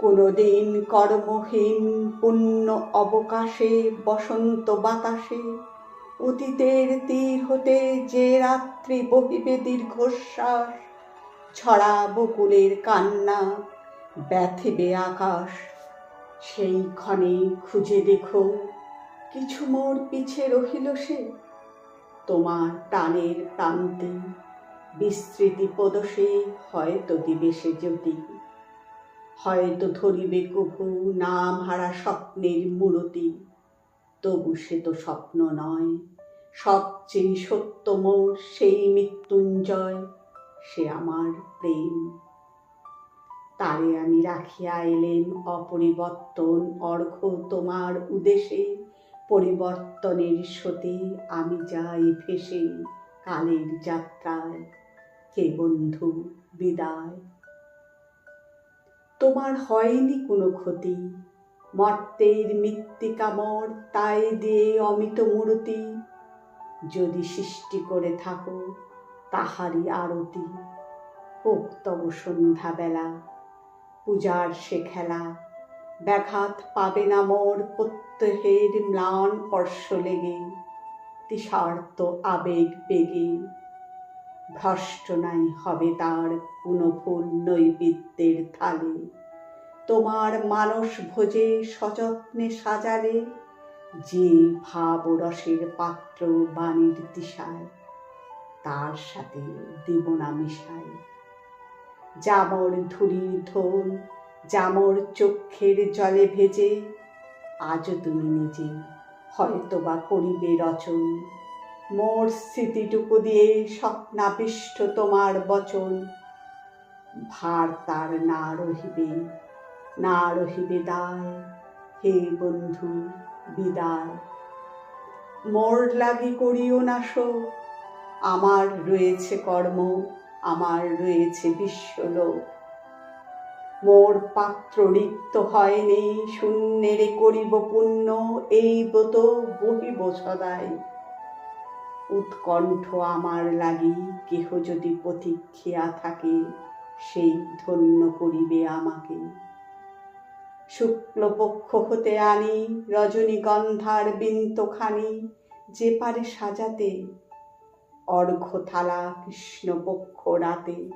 কোনোদিন কর্মহীন পুণ্য অবকাশে, বসন্ত বাতাসে। অতীতের তীর হতে যে রাত্রি বহিবে দীর্ঘশ্বাস, ছড়া বকুলের কান্না ব্যথিবে আকাশ। সেই ক্ষণে খুঁজে দেখো, কিছু মোর পিছে রহিল সে। তোমার টানের প্রান্তে বিস্তৃতি পদসে হয়তো দিবে সে জ্যোতি। হয়তো ধরিবে কভু নাম হারা স্বপ্নের মূরতি। তবু সে তো স্বপ্ন নয়। সবচেয়ে সত্য মোর সেই মৃত্যুঞ্জয়, সে আমার প্রেম। তারে আমি রাখিয়া এলেম অপরিবর্তন, অর্ঘ তোমার উদ্দেশে পরিবর্তনের স্রোতে আমি যাই ভেসে কালের যাত্রায়। হে বন্ধু, বিদায়। তোমার হয়নি কোনো ক্ষতি। মর্তের মৃত্তিকামর তাই দিয়ে অমিত মূর্তি। যদি সৃষ্টি করে থাকো, তাহারই আরতি। হোক তব সন্ধ্যাবেলা, পূজার সে খেলা। ব্যাঘাত পাবে না মোর, প্রত্যহের ম্লান স্পর্শ লেগে। তিসার্ত আবেগ বেগে। ভ্রষ্ট নাই হবে তার কোনো ফুল নৈবেদ্যের থালে তোমার মানস ভোজে সযত্নে সাজালে, যে ভাব রসের পাত্র বাণীর দিশায়, তার সাথে দিব না মিশাই। জামর ধুলির ধন, জামর চক্ষের জলে ভেজে, আজও তুমি নিজে হয়তো বা করিবে রচন। মোর স্মৃতিটুকু দিয়ে স্বপ্নাবিষ্ট তোমার বচন। ভার তার না রহিবে না রহিবে দায়। হে বন্ধু, বিদায়। মোর লাগি করিও না শোক আমার রয়েছে কর্ম, আমার রয়েছে বিশ্বলোক। মোর পাত্র রিক্ত হয়নি শূন্যেরে করিব পুণ্য এই ব্রত বহিব সদাই। উৎকণ্ঠ আমার লাগি, কেহ যদি প্রতীক্ষিয়া থাকে, সেই ধন্য করিবে আমাকে। শুক্লপক্ষ হতে আনি, রজনীগন্ধার বিন্তখানি যে পারে সাজাতে অর্ঘ্য থালা কৃষ্ণপক্ষ রাতে।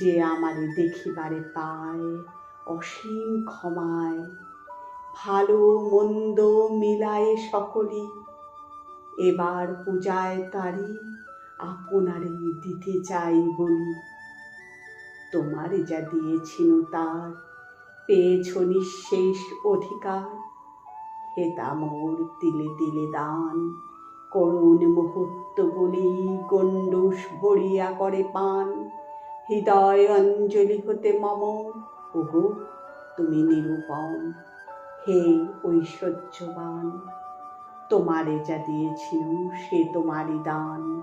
যে আমারে দেখিবারে পায়, অসীম ক্ষমায়, ভালো মন্দ মিলায়ে সকলই এবার পূজায় তারি আপনারে দিতে চাই বলি। তোমারে যা দিয়েছিল তার, পেয়েছ নিঃশেষ অধিকার। হেতা মোর তিলে তিলে দান, করুণ মুহূর্তগুলি গণ্ডুষ ভরিয়া করে পান। হৃদয় অঞ্জলি হতে মম ওগো তুমি নিরূপম, হে ঐশ্বর্যবান। তোমারে যা দিয়েছি সে তোমারই দান।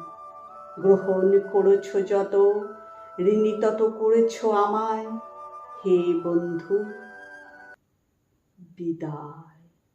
গ্রহণ করেছ যত, ঋণী তত করেছ আমায়। হে বন্ধু, বিদায়।